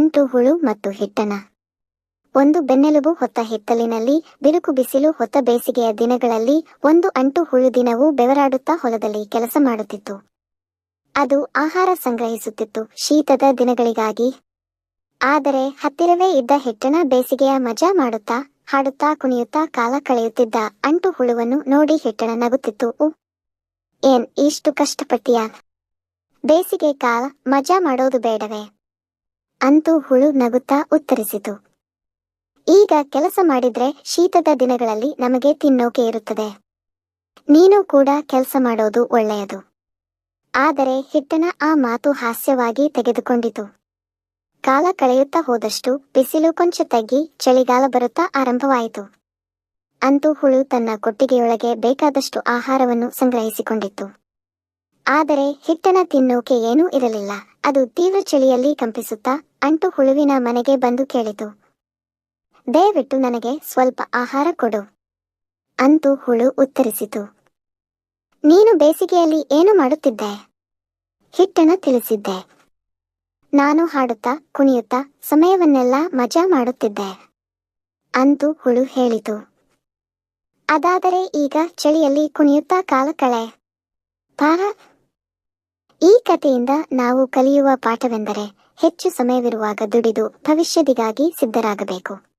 ಅಂಟು ಹುಳು ಮತ್ತು ಹಿಟ್ಟನ. ಒಂದು ಬೆನ್ನೆಲುಬು ಹೊತ್ತ ಹಿತ್ತಲಿನಲ್ಲಿ, ಬಿರುಕು ಬಿಸಿಲು ಹೊತ್ತ ಬೇಸಿಗೆಯ ದಿನಗಳಲ್ಲಿ, ಒಂದು ಅಂಟು ಹುಳು ದಿನವೂ ಬೆವರಾಡುತ್ತಾ ಹೊಲದಲ್ಲಿ ಕೆಲಸ ಮಾಡುತ್ತಿತ್ತು. ಅದು ಆಹಾರ ಸಂಗ್ರಹಿಸುತ್ತಿತ್ತು ಶೀತದ ದಿನಗಳಿಗಾಗಿ. ಆದರೆ ಹತ್ತಿರವೇ ಇದ್ದ ಹೆಟ್ಟನ ಬೇಸಿಗೆಯ ಮಜಾ ಮಾಡುತ್ತಾ, ಹಾಡುತ್ತಾ ಕುಣಿಯುತ್ತಾ ಕಾಲ ಕಳೆಯುತ್ತಿದ್ದ ಅಂಟು ಹುಳುವನ್ನು ನೋಡಿ ಹಿಟ್ಟಣ ನಗುತ್ತಿತ್ತು. ಏನ್ ಇಷ್ಟು ಕಷ್ಟಪಟ್ಟಿಯ? ಬೇಸಿಗೆ ಕಾಲ ಮಜಾ ಮಾಡೋದು ಬೇಡವೇ? ಅಂತೂ ಹುಳು ನಗುತ್ತಾ ಉತ್ತರಿಸಿತು. ಈಗ ಕೆಲಸ ಮಾಡಿದ್ರೆ ಶೀತದ ದಿನಗಳಲ್ಲಿ ನಮಗೆ ತಿನ್ನೋಕೆ ಇರುತ್ತದೆ. ನೀನು ಕೂಡ ಕೆಲಸ ಮಾಡೋದು ಒಳ್ಳೆಯದು. ಆದರೆ ಹಿಟ್ಟನ ಆ ಮಾತು ಹಾಸ್ಯವಾಗಿ ತೆಗೆದುಕೊಂಡಿತು. ಕಾಲ ಕಳೆಯುತ್ತಾ ಹೋದಷ್ಟು ಬಿಸಿಲು ಕೊಂಚ ತಗ್ಗಿ ಚಳಿಗಾಲ ಬರುತ್ತಾ ಆರಂಭವಾಯಿತು. ಅಂತೂ ಹುಳು ತನ್ನ ಕೊಟ್ಟಿಗೆಯೊಳಗೆ ಬೇಕಾದಷ್ಟು ಆಹಾರವನ್ನು ಸಂಗ್ರಹಿಸಿಕೊಂಡಿತ್ತು. ಆದರೆ ಹಿಟ್ಟನ ತಿನ್ನೋಕೆ ಏನೂ ಇರಲಿಲ್ಲ. ಅದು ತೀವ್ರ ಚಳಿಯಲ್ಲಿ ಕಂಪಿಸುತ್ತಾ ಅಂಟು ಹುಳುವಿನ ಮನೆಗೆ ಬಂದು ಕೇಳಿತು. ದಯವಿಟ್ಟು ನನಗೆ ಸ್ವಲ್ಪ ಆಹಾರ ಕೊಡು. ಅಂತೂ ಹುಳು ಉತ್ತರಿಸಿತು. ನೀನು ಬೇಸಿಗೆಯಲ್ಲಿ ಏನು ಮಾಡುತ್ತಿದ್ದೆ? ಹಿಟ್ಟನ ತಿಳಿಸಿದ್ದೆ. ನಾನು ಹಾಡುತ್ತಾ ಕುಣಿಯುತ್ತಾ ಸಮಯವನ್ನೆಲ್ಲ ಮಜಾ ಮಾಡುತ್ತಿದ್ದೆ. ಅಂತೂ ಹುಳು ಹೇಳಿತು. ಅದಾದರೆ ಈಗ ಚಳಿಯಲ್ಲಿ ಕುಣಿಯುತ್ತಾ ಕಾಲ ಕಳೆ. ಪಾರ, ಈ ಕಥೆಯಿಂದ ನಾವು ಕಲಿಯುವ ಪಾಠವೆಂದರೆ ಹೆಚ್ಚು ಸಮಯವಿರುವಾಗ ದುಡಿದು ಭವಿಷ್ಯದಿಗಾಗಿ ಸಿದ್ಧರಾಗಬೇಕು.